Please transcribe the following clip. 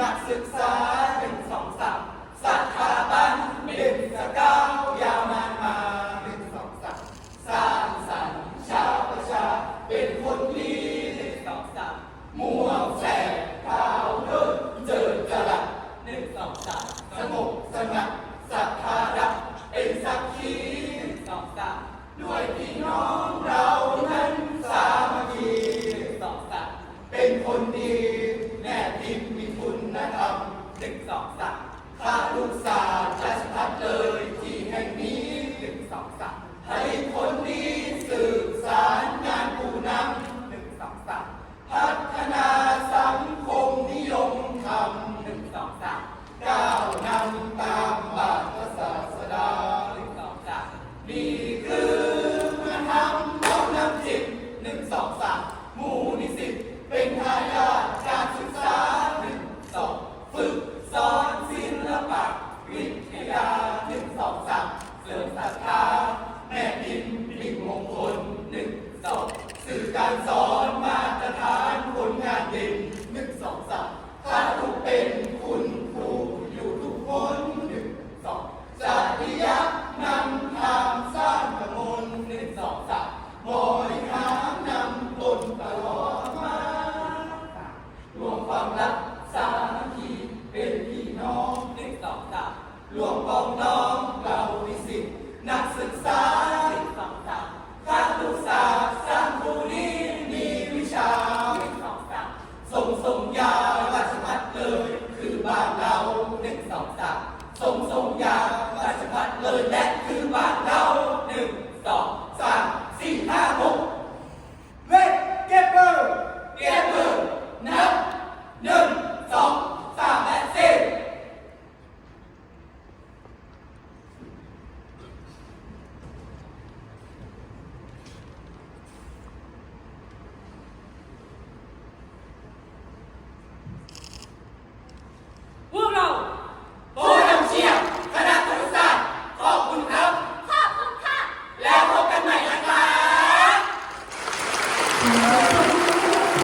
นักศึกษา หนึ่สองสามข้าลูกสาวจะสพัดเลย สึกศรัทธา